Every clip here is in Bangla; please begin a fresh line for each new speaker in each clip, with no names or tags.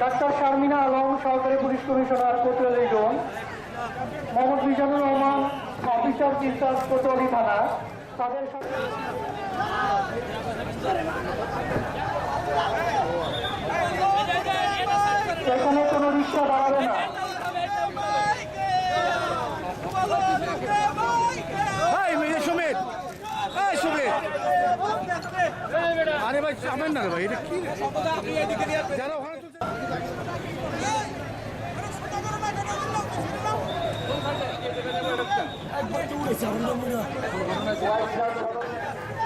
ডাক্তার শারমিনা আলম, সহকারী police commissioner Kotwali zone Mohammad Mizanur Rahman, officer in-charge Kotwali থানা। তাদের সাথে এখানে কোনো রিক্সা দাঁড়াবে না।
আরে ভাই চাবেন না ভাই, এটা কি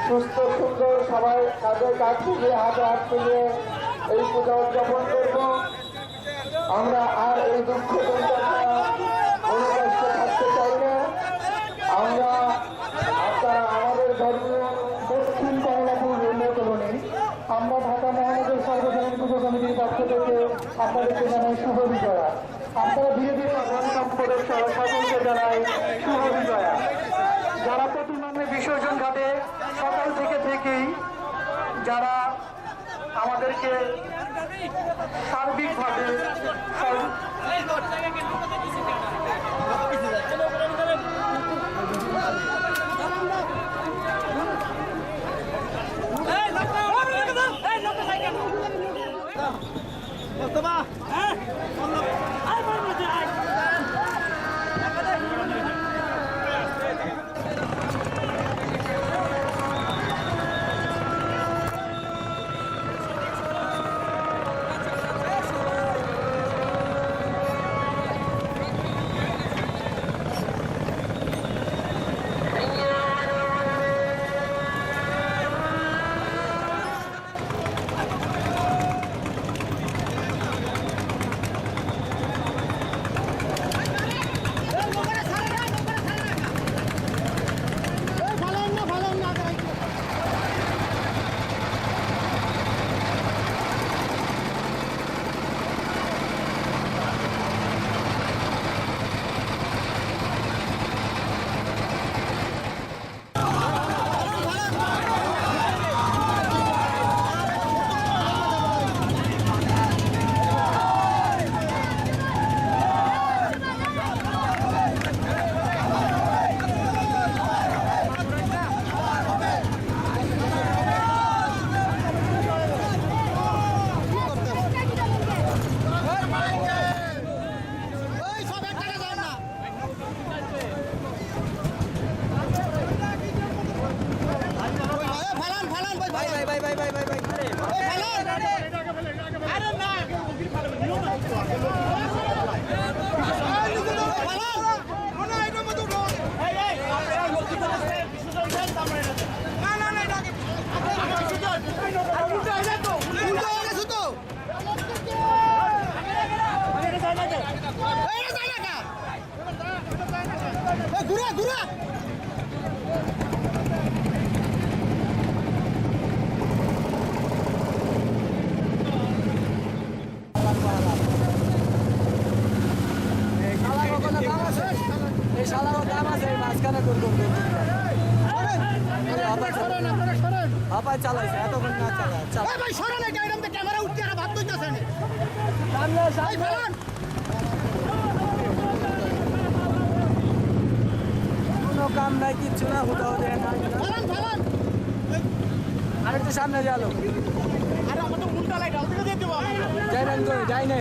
সুস্থ, সুন্দর, সবাই তাদের কাজ থেকে হাতে হাত তুলে এই পূজা উদযাপন করব। আমরা আর এই দুঃখ জানাই শুভ বিজয়া আপনারা ধীরে ধীরে ধন সম্পদের সকলকে জানাই শুভ বিজয়া যারা প্রতিমানের বিসর্জন ঘাটে সকাল থেকে থেকেই যারা আমাদেরকে সার্বিকভাবে
হাপায় চালাইছে এতক্ষণ না চালায় চালা
ভাই, সরান এটা এরকম ক্যামেরা উঠতে আর ভাত দইতাছে না।
কাম নাই কিচ্ছু না
হতে হতে
আর একটু সামনে গেল
ডাইনেন করে ডাইনে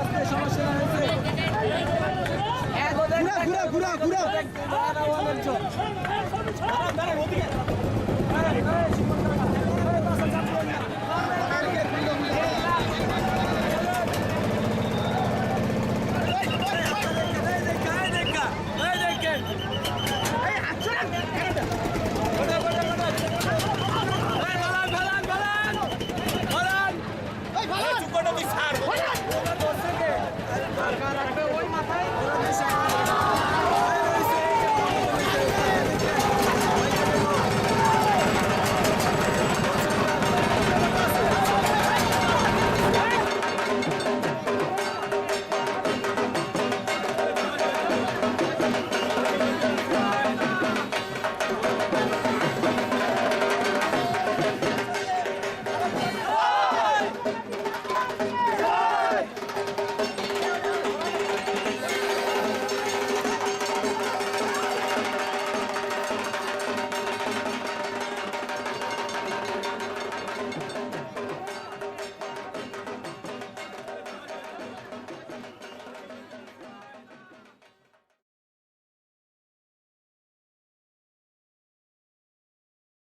আপনি সমস্যা হয়েছে। Hey, Balan! Hey, Balan! Hey, Balan! Hey, Balan!